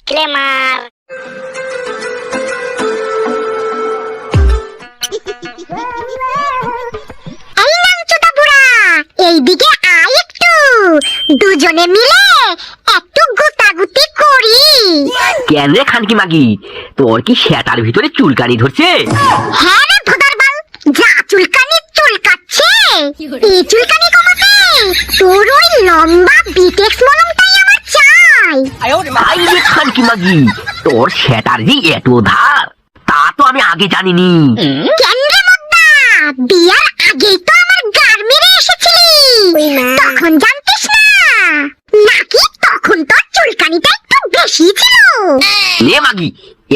Disclaimer এই নামচোদা বুড়া এইদিকে আয় একটু। দুজনে মিলে একটু গুতাগুতি করি। কেন রে খানকি মাগি? তোর কি সেটার ভিতরে চুলকানি ধরছে? হ্যাঁ রে ভোদার বাল যা চুলকানি চুলকাচ্ছে। এই চুলকানি কমাতে তোর ওই লম্বা বিটেক্স মলমটাই আমার চাই। খানকি মাগি তোর সেটার যে এত ধার তা তো আমি আগে জানিনি। বিয়ার আগেই তো আমার গার মেরে এসেছিলি। তখন জানতিস না? নাকি তখন তোর চুলকানিটা একটু বেশি ছিল? নে মাগি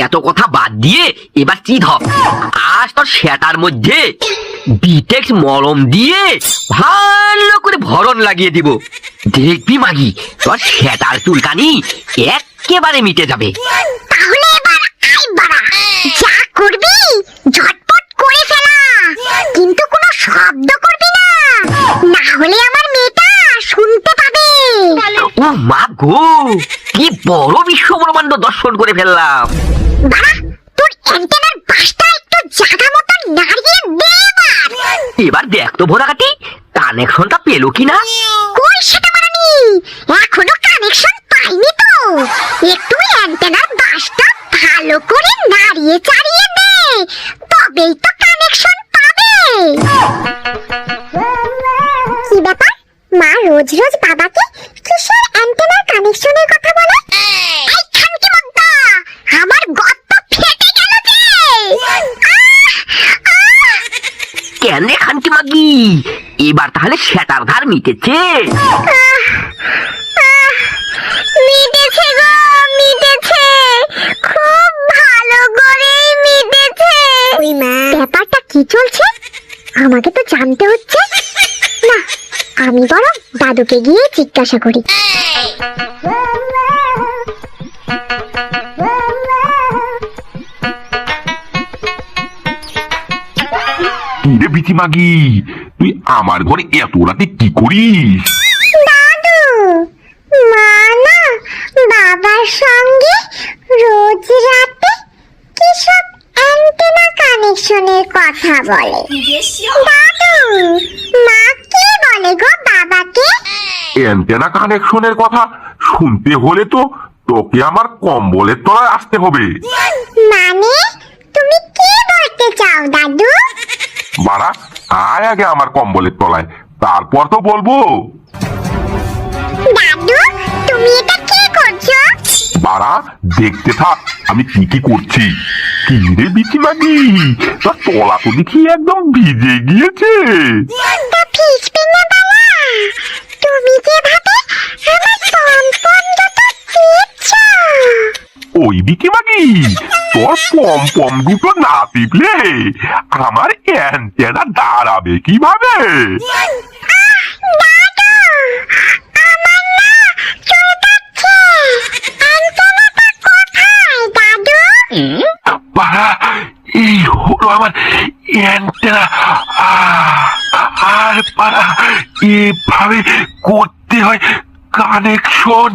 এত কথা বাদ দিয়ে এবার চিত হ আজ তোর সেটার মধ্যে বিটেক্স মলম দিয়ে ভালো করে ভরণ লাগিয়ে দিব। দেখবি মাগি তোর সেটার চুলকানি একেবারে মিটে যাবে। তাহলে এবার আই বাড়া। যা করবি ঝটপট করে ফেলা। কিন্তু কোনো শব্দ করবি না। না হলে আমার মেয়েটা শুনতে পাবে। ও মা গো কি বড় বিশ্ব ব্রহ্মাণ্ড দর্শন করে ফেললাম। বাড়া তোর অ্যান্টেনার বাসটা একটু জায়গা মতো নাড়িয়ে দে এবার। এবার দেখ তো ভোরাকাটি কানেকশনটা পেল কিনা? কই সেটা বানানি এখনও কানেকশন পাইনি তো। একটু অ্যান্টেনার বাসটা ভালো করে নাড়িয়ে চাড়িয়ে দে তবেই তো কানেকশন পাবে। কি ব্যাপার? মা রোজ রোজ বাবাকে কিসের অ্যান্টেনার কানেকশনের কথা বলে? আমার গর্ত ফেটে গেল! কেন খানকি মাগি? এবার তাহলে সেটার ধার মিটেছে গো মিটেছে খুব ভালো করেই মিটেছে ব্যাপারটা কি চলছে? আমাকে তো জানতে হচ্ছে। না আমি বরং দাদুকে গিয়ে জিজ্ঞাসা করি। কিরে বিচি মাগি তুই আমার ঘরে এত রাতে কি করিস? দাদু! মা না বাবার সঙ্গে রোজ রাতে কি সব অ্যান্টেনা কানেকশনের কথা বলে। দাদু মা কি বলে গো বাবাকে? অ্যান্টেনা কানেকশনের কথা? শুনতে হলে তো তোকে আমার কম্বলের তলায় আসতে হবে। মানে তুমি কি বলতে চাও দাদু? বাড়া আয় আগে আমার কম্বলের তলায় তারপর তো বলব। দাদু তুমি এটা বাড়া দেখতে থাক আমি কি কি করছি? কি রে বিচি মাগি? তোর তলা তো দেখি একদম ভিজে গিয়েছে। ওই দিকে মাগি তোর পম পম দুটো না টিপলে আমার অ্যান্টেনা দাঁড়াবে কীভাবে দাদু আমার না চুলকাচ্ছে অ্যান্টেনাটা কোথায় দাদু বাড়া এই হলো আমার অ্যান্টেনা আহ, আর পারা এভাবে করতে হয় কানেকশন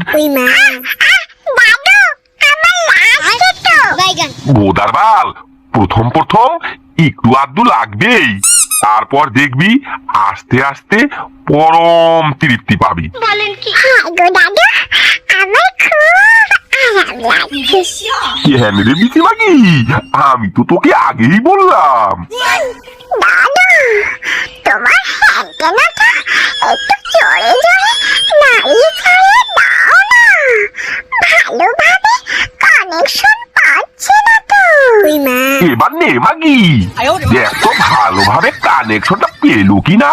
দাদু আমার লাগছে তো। বোদার বাল প্রথম প্রথম একটু আধটু লাগবেই। তারপর দেখবি আস্তে আস্তে পরম তৃপ্তি পাবি। হ্যাঁ গো দাদু আমার খুব আরাম লাগছে। কেন রে মাগি আমি তো তোকে আগেই বললাম। দাদু তোমার অ্যান্টেনাটা একটু জোরে জোরে নাড়িয়ে ছাড়িয়ে দাও না। ভালোভাবে কানেকশন পাচ্ছে না তো। এবার নে মাগি। দেখো ভালোভাবে কানেকশনটা পেল কিনা?